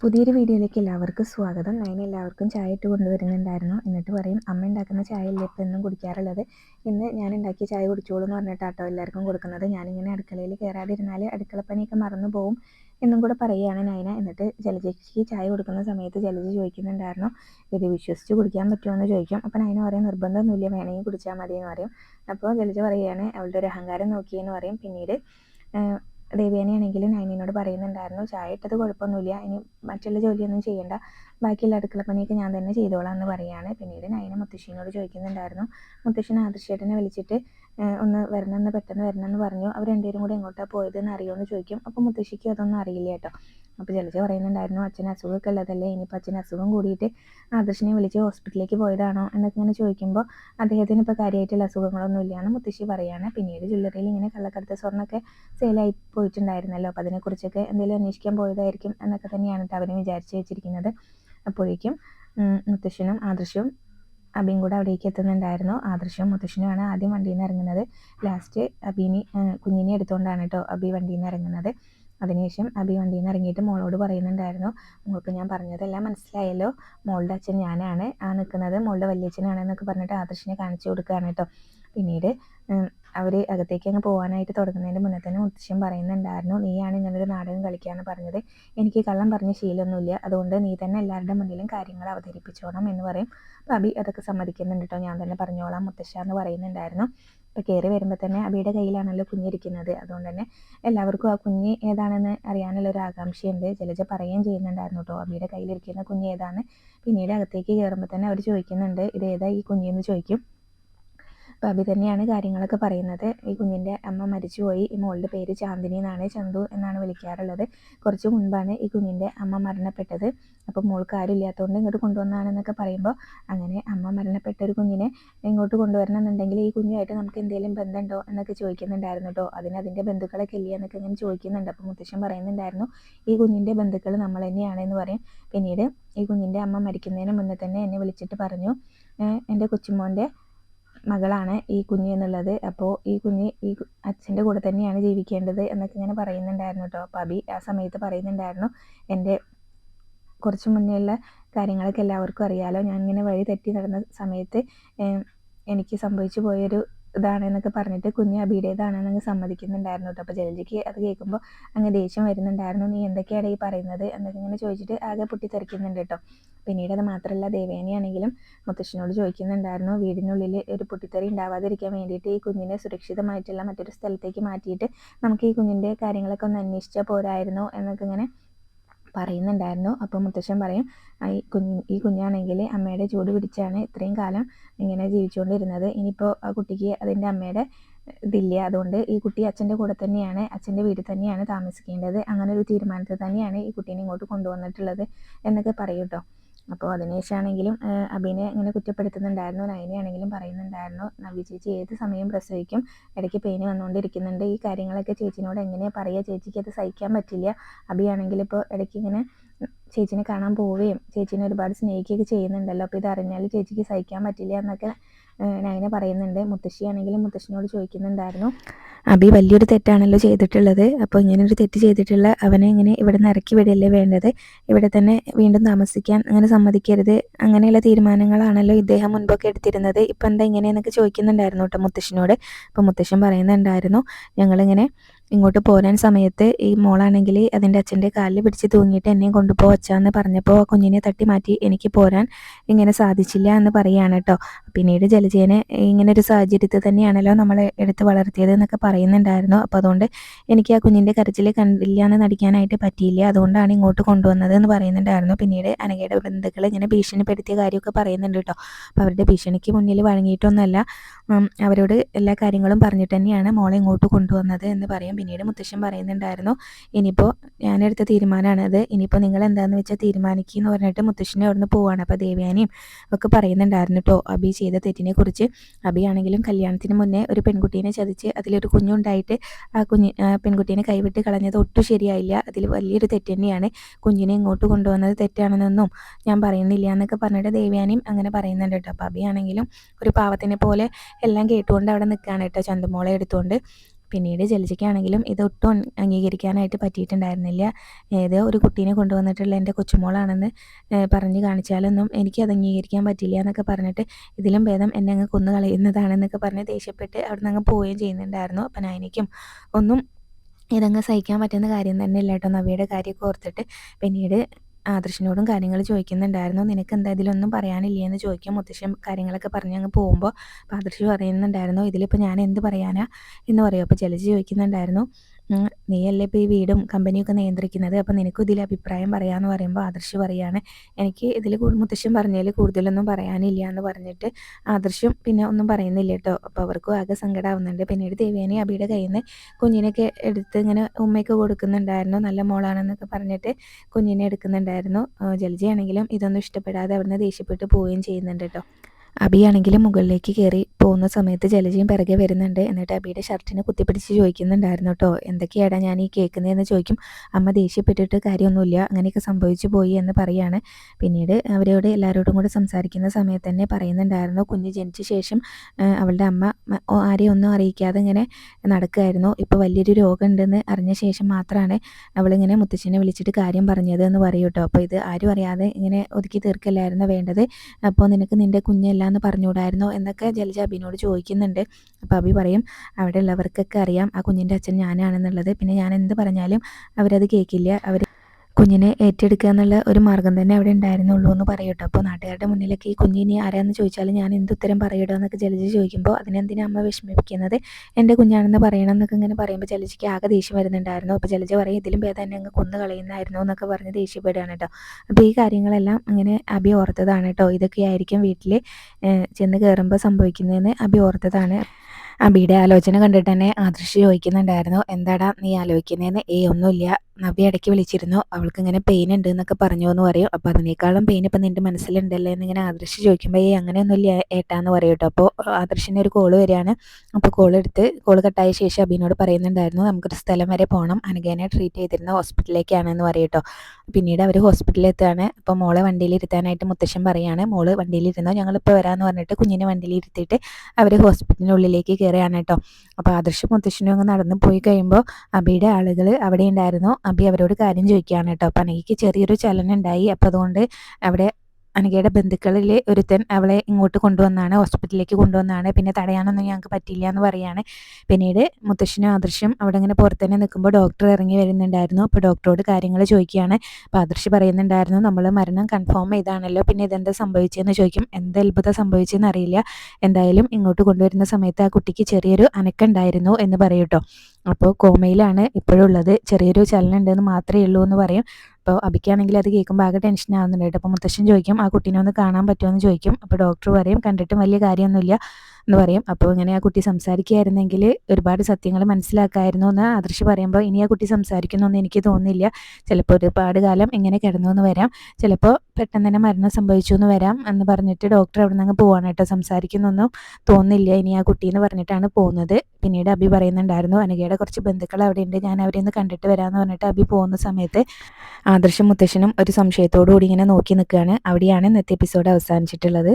പുതിയൊരു വീഡിയോയിലേക്ക് എല്ലാവർക്കും സ്വാഗതം. ഞാൻ എല്ലാവർക്കും ചായ ഇട്ട് കൊണ്ടുവരുന്നുണ്ടായിരുന്നു. എന്നിട്ട് പറയും അമ്മ ഉണ്ടാക്കുന്ന ചായ അല്ലേ ഇപ്പം എന്നും കുടിക്കാറുള്ളത്? ഇന്ന് ഞാൻ ഉണ്ടാക്കിയ ചായ കുടിച്ചോളൂ എന്ന് പറഞ്ഞിട്ടാട്ടോ എല്ലാവർക്കും കൊടുക്കുന്നത്. ഞാനിങ്ങനെ അടുക്കളയിൽ കയറാതിരുന്നാൽ അടുക്കളപ്പണിയൊക്കെ മറന്നു പോകും എന്നും കൂടെ പറയുകയാണ് നൈന എന്നിട്ട് ജലജയ്ക്ക് ചായ കൊടുക്കുന്ന സമയത്ത് ജലജ ചോദിക്കുന്നുണ്ടായിരുന്നു ഇത് വിശ്വസിച്ച് കുടിക്കാൻ പറ്റുമോ എന്ന് ചോദിക്കും. അപ്പം നൈന പറയും നിർബന്ധമൊന്നുമില്ല വേണമെങ്കിൽ കുടിച്ചാൽ മതി എന്ന് പറയും. അപ്പോൾ ജലജ പറയുകയാണ് അവളുടെ ഒരു അഹങ്കാരം നോക്കിയെന്ന് പറയും. പിന്നീട് ദേവയാനിയാണെങ്കിലും നൈനിനോട് പറയുന്നുണ്ടായിരുന്നു ചായ ഇട്ടത് കുഴപ്പമൊന്നുമില്ല ഇനി മറ്റുള്ള ജോലിയൊന്നും ചെയ്യണ്ട ബാക്കിയുള്ള അടുക്കള പണിയൊക്കെ ഞാൻ തന്നെ ചെയ്തോളാം എന്ന് പറയുകയാണ് പിന്നീട് നൈന മുത്തശ്ശിനോട് ചോദിക്കുന്നുണ്ടായിരുന്നു മുത്തശ്ശൻ ആദർശേട്ടനെ വിളിച്ചിട്ട് ഒന്ന് വരണമെന്ന് പെട്ടെന്ന് വരണമെന്ന് പറഞ്ഞു. അവർ രണ്ടുപേരും കൂടി എങ്ങോട്ടാണ് പോയതെന്ന് അറിയുമെന്ന് ചോദിക്കും. അപ്പോൾ മുത്തശ്ശിക്ക് അതൊന്നും അറിയില്ല കേട്ടോ. അപ്പോൾ ജലജ പറയുന്നുണ്ടായിരുന്നു അച്ഛൻ അസുഖമൊക്കെ ഉള്ളതല്ലേ? ഇനിയിപ്പോൾ അച്ഛൻ അസുഖം കൂടിയിട്ട് ആദർശിനെ വിളിച്ച് ഹോസ്പിറ്റലിലേക്ക് പോയതാണോ? എന്നൊക്കെ ഇങ്ങനെ ചോദിക്കുമ്പോൾ അദ്ദേഹത്തിന് ഇപ്പോൾ കാര്യമായിട്ടുള്ള അസുഖങ്ങളൊന്നും ഇല്ലയെന്ന് മുത്തശ്ശി പറയുകയാണ് പിന്നീട് ജ്വല്ലറിയിൽ ഇങ്ങനെ കള്ളക്കടത്ത് സ്വർണമൊക്കെ സെയിലായി പോയിട്ടുണ്ടായിരുന്നല്ലോ. അപ്പോൾ അതിനെക്കുറിച്ചൊക്കെ എന്തെങ്കിലും അന്വേഷിക്കാൻ പോയതായിരിക്കും എന്നൊക്കെ തന്നെയാണ് അവന് വിചാരിച്ച് വെച്ചിരിക്കുന്നത്. അപ്പോഴേക്കും മുത്തശ്ശനും ആദർശവും അബിയും കൂടെ അവിടേക്ക് എത്തുന്നുണ്ടായിരുന്നു. ആദർശവും മുത്തശ്ശനുമാണ് ആദ്യം വണ്ടിയിൽ നിന്ന് ഇറങ്ങുന്നത്. ലാസ്റ്റ് അബീനി കുഞ്ഞിനെ എടുത്തുകൊണ്ടാണ് കേട്ടോ അബി വണ്ടിയിൽ നിന്ന് ഇറങ്ങുന്നത്. അതിനുശേഷം അബി വണ്ടിയിൽ നിന്ന് ഇറങ്ങിയിട്ട് മോളോട് പറയുന്നുണ്ടായിരുന്നു. മോൾക്ക് ഞാൻ പറഞ്ഞതെല്ലാം മനസ്സിലായല്ലോ. മോളുടെ അച്ഛൻ ഞാനാണ്. ആ നിൽക്കുന്നത് മോളുടെ വല്യച്ഛനാണെന്നൊക്കെ പറഞ്ഞിട്ട് ആദർശിനെ കാണിച്ചു കൊടുക്കുകയാണ് കേട്ടോ. പിന്നീട് അവർ അകത്തേക്ക് അങ്ങ് പോകാനായിട്ട് തുടങ്ങുന്നതിന്റെ മുന്നേ തന്നെ മുത്തശ്ശൻ പറയുന്നുണ്ടായിരുന്നു നീയാണ് ഇങ്ങനൊരു നാടകം കളിക്കാന്ന് പറഞ്ഞത്. എനിക്ക് കള്ളം പറഞ്ഞ ശീലമൊന്നുമില്ല. അതുകൊണ്ട് നീ തന്നെ എല്ലാവരുടെ മുന്നിലും കാര്യങ്ങൾ അവതരിപ്പിച്ചോണം എന്ന് പറയും. അപ്പം അബി അതൊക്കെ സമ്മതിക്കുന്നുണ്ട് കേട്ടോ. ഞാൻ തന്നെ പറഞ്ഞോളാം മുത്തശ്ശ എന്ന് പറയുന്നുണ്ടായിരുന്നു. ഇപ്പോൾ കയറി വരുമ്പോൾ തന്നെ അബിയുടെ കയ്യിലാണല്ലോ കുഞ്ഞിരിക്കുന്നത്. അതുകൊണ്ട് തന്നെ എല്ലാവർക്കും ആ കുഞ്ഞ് ഏതാണെന്ന് അറിയാനുള്ള ഒരു ആകാംക്ഷയുണ്ട്. ജലജ പറയുകയും ചെയ്യുന്നുണ്ടായിരുന്നു കേട്ടോ അബിയുടെ കയ്യിലിരിക്കുന്ന കുഞ്ഞ് ഏതാണ്? പിന്നീട് അകത്തേക്ക് കയറുമ്പോൾ തന്നെ അവർ ചോദിക്കുന്നുണ്ട് ഇത് ഏതാ ഈ കുഞ്ഞെന്ന് ചോദിക്കും. ബബി തന്നെയാണ് കാര്യങ്ങളൊക്കെ പറയുന്നത്. ഈ കുഞ്ഞിന്റെ അമ്മ മരിച്ചുപോയി. ഈ മോളുടെ പേര് ചാന്ദിനി എന്നാണ്. ചന്തു എന്നാണ് വിളിക്കാറുള്ളത്. കുറച്ച് മുൻപാണ് ഈ കുഞ്ഞിന്റെ അമ്മ മരണപ്പെട്ടത്. അപ്പോൾ മോൾക്ക് ആരും ഇങ്ങോട്ട് കൊണ്ടുവന്നാണെന്നൊക്കെ പറയുമ്പോൾ അങ്ങനെ അമ്മ മരണപ്പെട്ട ഒരു കുഞ്ഞിനെ ഇങ്ങോട്ട് കൊണ്ടുവരണം എന്നുണ്ടെങ്കിൽ ഈ കുഞ്ഞുമായിട്ട് നമുക്ക് എന്തെങ്കിലും ബന്ധമുണ്ടോ എന്നൊക്കെ ചോദിക്കുന്നുണ്ടായിരുന്നു കേട്ടോ. അതിന് അതിന്റെ ബന്ധുക്കളൊക്കെ ഇല്ല എന്നൊക്കെ ഇങ്ങനെ ചോദിക്കുന്നുണ്ട്. അപ്പോൾ മുത്തശ്ശൻ പറയുന്നുണ്ടായിരുന്നു ഈ കുഞ്ഞിന്റെ ബന്ധുക്കൾ നമ്മൾ തന്നെയാണെന്ന് പറയും. പിന്നീട് ഈ കുഞ്ഞിന്റെ അമ്മ മരിക്കുന്നതിന് മുന്നേ തന്നെ എന്നെ വിളിച്ചിട്ട് പറഞ്ഞു എന്റെ കൊച്ചുമോന്റെ മകളാണ് ഈ കുഞ്ഞ് എന്നുള്ളത്. അപ്പോൾ ഈ കുഞ്ഞ് ഈ അച്ഛന്റെ കൂടെ തന്നെയാണ് ജീവിക്കേണ്ടത് എന്നൊക്കെ ഇങ്ങനെ പറയുന്നുണ്ടായിരുന്നു കേട്ടോ അപ്പോൾ അബി ആ സമയത്ത് പറയുന്നുണ്ടായിരുന്നു എന്റെ കുറച്ച് മുന്നേയുള്ള കാര്യങ്ങളൊക്കെ എല്ലാവർക്കും അറിയാലോ. ഞാൻ ഇങ്ങനെ വഴി തെറ്റി നടന്ന സമയത്ത് എനിക്ക് സംഭവിച്ചു പോയൊരു ഇതാണെന്നൊക്കെ പറഞ്ഞിട്ട് കുഞ്ഞ് അബിയുടേതാണെന്നങ്ങ് സമ്മതിക്കുന്നുണ്ടായിരുന്നു കേട്ടോ. അപ്പോൾ ജലജിക്ക് അത് കേൾക്കുമ്പോൾ അങ്ങ് ദേഷ്യം വരുന്നുണ്ടായിരുന്നു. നീ എന്തൊക്കെയാണ് ഈ പറയുന്നത്? എന്നൊക്കെ ഇങ്ങനെ ചോദിച്ചിട്ട് ആകെ പൊട്ടിത്തെറിക്കുന്നുണ്ട് കേട്ടോ. പിന്നീട് അത് മാത്രമല്ല ദേവേനയാണെങ്കിലും മുത്തശ്ശനോട് ചോദിക്കുന്നുണ്ടായിരുന്നു വീടിനുള്ളിൽ ഒരു പൊട്ടിത്തെറി ഉണ്ടാവാതിരിക്കാൻ വേണ്ടിയിട്ട് ഈ കുഞ്ഞിനെ സുരക്ഷിതമായിട്ടുള്ള മറ്റൊരു സ്ഥലത്തേക്ക് മാറ്റിയിട്ട് നമുക്ക് ഈ കുഞ്ഞിന്റെ കാര്യങ്ങളൊക്കെ ഒന്ന് അന്വേഷിച്ചാൽ പോരായിരുന്നു? എന്നൊക്കെ ഇങ്ങനെ പറയുന്നുണ്ടായിരുന്നു. അപ്പോൾ മുത്തശ്ശൻ പറയും ഈ കുഞ്ഞ് ഈ കുഞ്ഞാണെങ്കിൽ അമ്മയുടെ ചൂട് പിടിച്ചാണ് ഇത്രയും കാലം ഇങ്ങനെ ജീവിച്ചുകൊണ്ടിരുന്നത് ഇനിയിപ്പോൾ ആ കുട്ടിക്ക് അതിന്റെ അമ്മയുടെ ഇതില്ല. അതുകൊണ്ട് ഈ കുട്ടി അച്ഛന്റെ കൂടെ തന്നെയാണ് അച്ഛന്റെ വീട്ടിൽ തന്നെയാണ് താമസിക്കേണ്ടത്. അങ്ങനെ ഒരു തീരുമാനത്തിൽ തന്നെയാണ് ഈ കുട്ടീനെ ഇങ്ങോട്ട് കൊണ്ടുവന്നിട്ടുള്ളത് എന്നൊക്കെ പറയൂട്ടോ അപ്പോൾ അതിനുശേഷമാണെങ്കിലും അബിനെ ഇങ്ങനെ കുറ്റപ്പെടുത്തുന്നുണ്ടായിരുന്നു നയനയാണെങ്കിലും പറയുന്നുണ്ടായിരുന്നു നവ്യ ചേച്ചി ഏത് സമയം പ്രസവിക്കും ഇടയ്ക്ക് പെയിന് വന്നുകൊണ്ടിരിക്കുന്നുണ്ട് ഈ കാര്യങ്ങളൊക്കെ ചേച്ചിനോട് എങ്ങനെയാണ് പറയുക ചേച്ചിക്ക് അത് സഹിക്കാൻ പറ്റില്ല. അബിയാണെങ്കിൽ ഇപ്പോൾ ഇടയ്ക്ക് ഇങ്ങനെ ചേച്ചിനെ കാണാൻ പോവുകയും ചേച്ചിനെ ഒരുപാട് സ്നേഹിക്കുകയൊക്കെ ചെയ്യുന്നുണ്ടല്ലോ. അപ്പോൾ ഇത് അറിഞ്ഞാൽ ചേച്ചിക്ക് സഹിക്കാൻ പറ്റില്ല എന്നൊക്കെ നയന പറയുന്നുണ്ട്. മുത്തശ്ശിയാണെങ്കിലും മുത്തശ്ശിനോട് ചോദിക്കുന്നുണ്ടായിരുന്നു. അബി വലിയൊരു തെറ്റാണല്ലോ ചെയ്തിട്ടുള്ളത്. അപ്പോൾ ഇങ്ങനെ ഒരു തെറ്റ് ചെയ്തിട്ടുള്ള അവനെ ഇങ്ങനെ ഇവിടെ നിന്ന് ഇറക്കി വിടല്ലേ വേണ്ടത്? ഇവിടെ തന്നെ വീണ്ടും താമസിക്കാൻ അങ്ങനെ സമ്മതിക്കരുത്. അങ്ങനെയുള്ള തീരുമാനങ്ങളാണല്ലോ ഇദ്ദേഹം മുൻപൊക്കെ എടുത്തിരുന്നത്. ഇപ്പം എന്താ ഇങ്ങനെയെന്നൊക്കെ ചോദിക്കുന്നുണ്ടായിരുന്നു കേട്ടോ മുത്തശ്ശനോട്. അപ്പോൾ മുത്തശ്ശൻ പറയുന്നുണ്ടായിരുന്നു ഞങ്ങളിങ്ങനെ ഇങ്ങോട്ട് പോരാൻ സമയത്ത് ഈ മോളാണെങ്കിൽ അതിന്റെ അച്ഛന്റെ കാലിൽ പിടിച്ച് തൂങ്ങിയിട്ട് എന്നെയും കൊണ്ടുപോ അച്ഛാന്ന് പറഞ്ഞപ്പോൾ കുഞ്ഞിനെ തട്ടി മാറ്റി എനിക്ക് പോരാൻ ഇങ്ങനെ സാധിച്ചില്ല എന്ന് പറയുകയാണ് കേട്ടോ. പിന്നീട് ജലജേനെ ഇങ്ങനെ ഒരു സാഹചര്യത്തിൽ തന്നെയാണല്ലോ നമ്മൾ എടുത്ത് വളർത്തിയത് എന്നൊക്കെ പറയുന്നുണ്ടായിരുന്നു. അപ്പോൾ അതുകൊണ്ട് എനിക്ക് ആ കുഞ്ഞിന്റെ കരച്ചിൽ കണ്ടില്ല എന്ന് നടിക്കാനായിട്ട് പറ്റിയില്ല. അതുകൊണ്ടാണ് ഇങ്ങോട്ട് കൊണ്ടുവന്നത് എന്ന് പറയുന്നുണ്ടായിരുന്നു. പിന്നീട് അനഘയുടെ ബന്ധുക്കൾ ഇങ്ങനെ ഭീഷണിപ്പെടുത്തിയ കാര്യമൊക്കെ പറയുന്നുണ്ട് കേട്ടോ. അപ്പോൾ അവരുടെ ഭീഷണിക്ക് മുന്നിൽ വഴങ്ങിയിട്ടൊന്നുമല്ല. അവരോട് എല്ലാ കാര്യങ്ങളും പറഞ്ഞിട്ട് തന്നെയാണ് മോളെ ഇങ്ങോട്ട് കൊണ്ടുവന്നത് എന്ന് പറയും പിന്നീട് മുത്തശ്ശൻ പറയുന്നുണ്ടായിരുന്നു ഇനിയിപ്പോൾ ഞാനെടുത്ത തീരുമാനമാണ് അത്. ഇനിയിപ്പോൾ നിങ്ങൾ എന്താണെന്ന് വെച്ചാൽ തീരുമാനിക്കുക എന്ന് പറഞ്ഞിട്ട് മുത്തശ്ശനെ അവിടുന്ന് പോവാണ്. അപ്പോൾ ദേവ്യാനിയും ഒക്കെ പറയുന്നുണ്ടായിരുന്നു കേട്ടോ അബി ചെയ്ത തെറ്റിനെ കുറിച്ച്. അബി ആണെങ്കിലും കല്യാണത്തിന് മുന്നേ ഒരു പെൺകുട്ടീനെ ചതിച്ച് അതിലൊരു കുഞ്ഞുണ്ടായിട്ട് ആ കുഞ്ഞ് പെൺകുട്ടീനെ കൈവിട്ട് കളഞ്ഞത് ഒട്ടും ശരിയായില്ല. അതിൽ വലിയൊരു തെറ്റ് തന്നെയാണ്. കുഞ്ഞിനെ ഇങ്ങോട്ട് കൊണ്ടുവന്നത് തെറ്റാണെന്നൊന്നും ഞാൻ പറയുന്നില്ല എന്നൊക്കെ പറഞ്ഞിട്ട് ദേവ്യാനിയും അങ്ങനെ പറയുന്നുണ്ട് കേട്ടോ അപ്പോൾ അബി ആണെങ്കിലും ഒരു പാവത്തിനെ പോലെ എല്ലാം കേട്ടുകൊണ്ട് അവിടെ നിൽക്കുകയാണ് കേട്ടോ ചന്തമോളെ എടുത്തുകൊണ്ട് പിന്നീട് ജലജയ്ക്കാണെങ്കിലും ഇതൊട്ടും അംഗീകരിക്കാനായിട്ട് പറ്റിയിട്ടുണ്ടായിരുന്നില്ല. ഏതോ ഒരു കുട്ടീനെ കൊണ്ടുവന്നിട്ടുള്ള എന്റെ കൊച്ചുമോളാണെന്ന് പറഞ്ഞ് കാണിച്ചാലൊന്നും എനിക്ക് അത് അംഗീകരിക്കാൻ പറ്റില്ല എന്നൊക്കെ പറഞ്ഞിട്ട് ഇതിലും ഭേദം എന്നെ അങ്ങ് കൊന്നു കളയുന്നതാണെന്നൊക്കെ പറഞ്ഞ് ദേഷ്യപ്പെട്ട് അവിടെ നിന്ന് അങ്ങ് പോവുകയും ചെയ്യുന്നുണ്ടായിരുന്നു. അപ്പം നയനിക്കും ഒന്നും ഇതങ്ങ് സഹിക്കാൻ പറ്റുന്ന കാര്യം തന്നെ ഇല്ല കേട്ടോ നവിയുടെ കാര്യമൊക്കെ ഓർത്തിട്ട്. പിന്നീട് ആദർശിനോടും കാര്യങ്ങൾ ചോദിക്കുന്നുണ്ടായിരുന്നു. നിനക്ക് എന്താ ഇതിലൊന്നും പറയാനില്ലേ എന്ന് ചോദിക്കും മുത്തശ്ശൻ കാര്യങ്ങളൊക്കെ പറഞ്ഞ് അങ്ങ് പോകുമ്പോൾ ആദർശ് പറയുന്നുണ്ടായിരുന്നു ഇതിലിപ്പോൾ ഞാൻ എന്ത് പറയാനാ? എന്ന് പറയും. അപ്പോൾ ജലജ ചോദിക്കുന്നുണ്ടായിരുന്നു നീയല്ലേ ഇപ്പോൾ ഈ വീടും കമ്പനിയൊക്കെ നിയന്ത്രിക്കുന്നത്? അപ്പോൾ നിനക്കും ഇതിൽ അഭിപ്രായം പറയാമെന്ന് പറയുമ്പോൾ ആദർശ് പറയാണ് എനിക്ക് ഇതിൽ മുത്തശ്ശൻ പറഞ്ഞതിൽ കൂടുതലൊന്നും പറയാനില്ല എന്ന് പറഞ്ഞിട്ട് ആദർശും പിന്നെ ഒന്നും പറയുന്നില്ല കേട്ടോ. അപ്പോൾ അവർക്കും ആകെ സങ്കടമാവുന്നുണ്ട് പിന്നീട് ദേവേനെ അബിയുടെ കയ്യിൽ നിന്ന് കുഞ്ഞിനൊക്കെ എടുത്ത് ഇങ്ങനെ ഉമ്മയൊക്കെ കൊടുക്കുന്നുണ്ടായിരുന്നു. നല്ല മോളാണെന്നൊക്കെ പറഞ്ഞിട്ട് കുഞ്ഞിനെ എടുക്കുന്നുണ്ടായിരുന്നു. ജലജയാണെങ്കിലും ഇതൊന്നും ഇഷ്ടപ്പെടാതെ അവിടുന്ന് ദേഷ്യപ്പെട്ട് പോവുകയും ചെയ്യുന്നുണ്ട് കേട്ടോ. അബിയാണെങ്കിലും മുകളിലേക്ക് കയറി പോകുന്ന സമയത്ത് ജലജയും പിറകെ വരുന്നുണ്ട്. എന്നിട്ട് അബിയുടെ ഷർട്ടിനെ കുത്തിപ്പിടിച്ച് ചോദിക്കുന്നുണ്ടായിരുന്നു കേട്ടോ എന്തൊക്കെയാടാ ഞാൻ ഈ കേൾക്കുന്നതെന്ന് ചോദിക്കും. അമ്മ ദേഷ്യപ്പെട്ടിട്ട് കാര്യമൊന്നുമില്ല. അങ്ങനെയൊക്കെ സംഭവിച്ചു പോയി എന്ന് പറയാണ്. പിന്നീട് അവരോട് എല്ലാവരോടും കൂടെ സംസാരിക്കുന്ന സമയത്ത് തന്നെ പറയുന്നുണ്ടായിരുന്നു. കുഞ്ഞ് ജനിച്ച ശേഷം അവളുടെ അമ്മ ആരെയും ഒന്നും അറിയിക്കാതെ ഇങ്ങനെ നടക്കുമായിരുന്നു ഇപ്പോൾ വലിയൊരു രോഗം ഉണ്ടെന്ന് അറിഞ്ഞ ശേഷം മാത്രമാണ് അവളിങ്ങനെ മുത്തച്ഛനെ വിളിച്ചിട്ട് കാര്യം പറഞ്ഞത് എന്ന് പറയും കേട്ടോ അപ്പോൾ ഇത് ആരും അറിയാതെ ഇങ്ങനെ ഒതുക്കി തീർക്കല്ലായിരുന്നു വേണ്ടത്? അപ്പോൾ നിനക്ക് നിന്റെ കുഞ്ഞെല്ലാം എന്ന് പറഞ്ഞുകൂടായിരുന്നോ? എന്നൊക്കെ ജലജ അബിനോട് ചോദിക്കുന്നുണ്ട്. അപ്പോൾ അബി പറയും അവിടെ ഉള്ളവർക്കൊക്കെ അറിയാം ആ കുഞ്ഞിന്റെ അച്ഛൻ ഞാനാണെന്നുള്ളത്. പിന്നെ ഞാൻ എന്ത് പറഞ്ഞാലും അവരത് കേൾക്കില്ല അവർ കുഞ്ഞിനെ ഏറ്റെടുക്കുക എന്നുള്ള ഒരു മാർഗം തന്നെ അവിടെ ഉണ്ടായിരുന്നുള്ളൂ എന്ന് പറയട്ടോ അപ്പോൾ നാട്ടുകാരുടെ മുന്നിലൊക്കെ ഈ കുഞ്ഞിനെ ആരാന്ന് ചോദിച്ചാൽ ഞാൻ എന്ത് ഉത്തരം പറയടോ എന്നൊക്കെ ജലജ ചോദിക്കുമ്പോൾ അതിനെന്തിനാ അമ്മ വിഷമിപ്പിക്കുന്നത്? എന്റെ കുഞ്ഞാണെന്ന് പറയണം എന്നൊക്കെ ഇങ്ങനെ പറയുമ്പോൾ ജലജിക്ക് ആകെ ദേഷ്യം വരുന്നുണ്ടായിരുന്നു. അപ്പോൾ ജലജ പറയും ഇതിലും ഭേദം തന്നെ അങ്ങ് കൊന്നു കളയുന്നായിരുന്നു എന്നൊക്കെ പറഞ്ഞ് ദേഷ്യപ്പെടുകയാണ് കേട്ടോ. അപ്പോൾ ഈ കാര്യങ്ങളെല്ലാം അങ്ങനെ അബി ഓർത്തതാണ് കേട്ടോ. ഇതൊക്കെ ആയിരിക്കും വീട്ടിൽ ചെന്ന് കയറുമ്പോൾ സംഭവിക്കുന്നതെന്ന് അബി ഓർത്തതാണ്. അബിയുടെ ആലോചന കണ്ടിട്ട് തന്നെ ആദർശ് ചോദിക്കുന്നുണ്ടായിരുന്നു എന്താടാ നീ ആലോചിക്കുന്നതെന്ന്? ഏ ഒന്നുമില്ല. നബി ഇടയ്ക്ക് വിളിച്ചിരുന്നു. അവൾക്ക് ഇങ്ങനെ പെയിൻ ഉണ്ട് എന്നൊക്കെ പറഞ്ഞു എന്ന് പറയും. അപ്പോൾ അതിനേക്കാളും പെയിൻ ഇപ്പം നിന്റെ മനസ്സിലുണ്ടല്ലേ എന്നിങ്ങനെ ആദർശ് ചോദിക്കുമ്പോൾ ഏ അങ്ങനെയൊന്നുമില്ല ഏട്ടാന്ന് പറയും കേട്ടോ അപ്പോൾ ആദർശിന്റെ ഒരു കോൾ വരികയാണ്. അപ്പോൾ കോൾ എടുത്ത് കോൾ കട്ടായ ശേഷം അബിനോട് പറയുന്നുണ്ടായിരുന്നു നമുക്കൊരു സ്ഥലം വരെ പോകണം അനഗേനെ ട്രീറ്റ് ചെയ്തിരുന്ന ഹോസ്പിറ്റലിലേക്കാണെന്ന് പറയും കേട്ടോ പിന്നീട് അവർ ഹോസ്പിറ്റലിൽ എത്തുകയാണ് അപ്പോൾ മോളെ വണ്ടിയിൽ ഇരുത്താനായിട്ട് മുത്തശ്ശൻ പറയാണ് മോൾ വണ്ടിയിൽ ഇരുന്നോ ഞങ്ങളിപ്പോൾ വരാമെന്ന് പറഞ്ഞിട്ട് കുഞ്ഞിനെ വണ്ടിയിൽ ഇരുത്തിയിട്ട് അവർ ഹോസ്പിറ്റലിനുള്ളിലേക്ക് കയറുകയാണ് കേട്ടോ. അപ്പോൾ ആദർശ് മുത്തശ്ശനും അങ്ങ് നടന്നു പോയി കഴിയുമ്പോൾ അബിയുടെ ആളുകൾ അവിടെ ഉണ്ടായിരുന്നു. അബി അവരോട് കാര്യം ചോദിക്കുകയാണ് കേട്ടോ. അപ്പം അനഘയ്ക്ക് ചെറിയൊരു ചലനം ഉണ്ടായി അപ്പം അതുകൊണ്ട് അവിടെ അനഘയുടെ ബന്ധുക്കളിൽ ഒരുത്തൻ അവളെ ഇങ്ങോട്ട് കൊണ്ടുവന്നാണ് ഹോസ്പിറ്റലിലേക്ക് കൊണ്ടുവന്നാണ്. പിന്നെ തടയാനൊന്നും ഞങ്ങൾക്ക് പറ്റില്ല എന്ന് പറയാണ്. പിന്നീട് മുത്തശ്ശനും ആദർശം അവിടെ ഇങ്ങനെ പുറത്ത് തന്നെ നിൽക്കുമ്പോൾ ഡോക്ടർ ഇറങ്ങി വരുന്നുണ്ടായിരുന്നു. അപ്പോൾ ഡോക്ടറോട് കാര്യങ്ങൾ ചോദിക്കുകയാണ്. അപ്പോൾ ആദർശ് പറയുന്നുണ്ടായിരുന്നു നമ്മൾ മരണം കൺഫേം ചെയ്താണല്ലോ. പിന്നെ ഇതെന്താ സംഭവിച്ചതെന്ന് ചോദിക്കും. എന്ത് അത്ഭുതം സംഭവിച്ചതെന്ന് അറിയില്ല. എന്തായാലും ഇങ്ങോട്ട് കൊണ്ടുവരുന്ന സമയത്ത് ആ കുട്ടിക്ക് ചെറിയൊരു അനക്കുണ്ടായിരുന്നു എന്ന് പറയൂട്ടോ അപ്പോൾ കോമയിലാണ് ഇപ്പോഴുള്ളത്. ചെറിയൊരു ചലനം ഉണ്ടെന്ന് മാത്രമേ ഉള്ളൂ എന്ന് പറയും. അപ്പോൾ അബിക്കാണെങ്കിൽ അത് കേൾക്കുമ്പോൾ ആകെ ടെൻഷൻ ആവുന്നുണ്ട് അപ്പോൾ മുത്തശ്ശൻ ചോദിക്കും ആ കുട്ടീനെ ഒന്ന് കാണാൻ പറ്റുമോ? എന്ന് ചോദിക്കും. അപ്പോൾ ഡോക്ടർ പറയും കണ്ടിട്ടും വലിയ കാര്യമൊന്നുമില്ല. എന്ന് പറയും. അപ്പോൾ ഇങ്ങനെ ആ കുട്ടി സംസാരിക്കുകയായിരുന്നെങ്കിൽ ഒരുപാട് സത്യങ്ങൾ മനസ്സിലാക്കായിരുന്നു എന്ന് ആദർശ് പറയുമ്പോൾ ഇനി ആ കുട്ടി സംസാരിക്കുന്നൊന്നും എനിക്ക് തോന്നുന്നില്ല. ചിലപ്പോൾ ഒരുപാട് കാലം ഇങ്ങനെ കിടന്നു എന്ന് വരാം. ചിലപ്പോൾ പെട്ടെന്ന് തന്നെ മരണം സംഭവിച്ചു എന്ന് വരാം എന്ന് പറഞ്ഞിട്ട് ഡോക്ടർ അവിടെ നിന്ന് പോവാണ് കേട്ടോ. സംസാരിക്കുന്നൊന്നും തോന്നില്ല ഇനി ആ കുട്ടി എന്ന് പറഞ്ഞിട്ടാണ് പോകുന്നത്. പിന്നീട് അബി പറയുന്നുണ്ടായിരുന്നു അനഘയുടെ കുറച്ച് ബന്ധുക്കൾ അവിടെ ഉണ്ട്. ഞാൻ അവരെ ഒന്ന് കണ്ടിട്ട് വരാമെന്ന് പറഞ്ഞിട്ട് അബി പോകുന്ന സമയത്ത് ആദർശം മുത്തശ്ശനും ഒരു സംശയത്തോടു കൂടി ഇങ്ങനെ നോക്കി നിൽക്കുകയാണ്. അവിടെയാണ് ഇന്നത്തെ എപ്പിസോഡ് അവസാനിച്ചിട്ടുള്ളത്.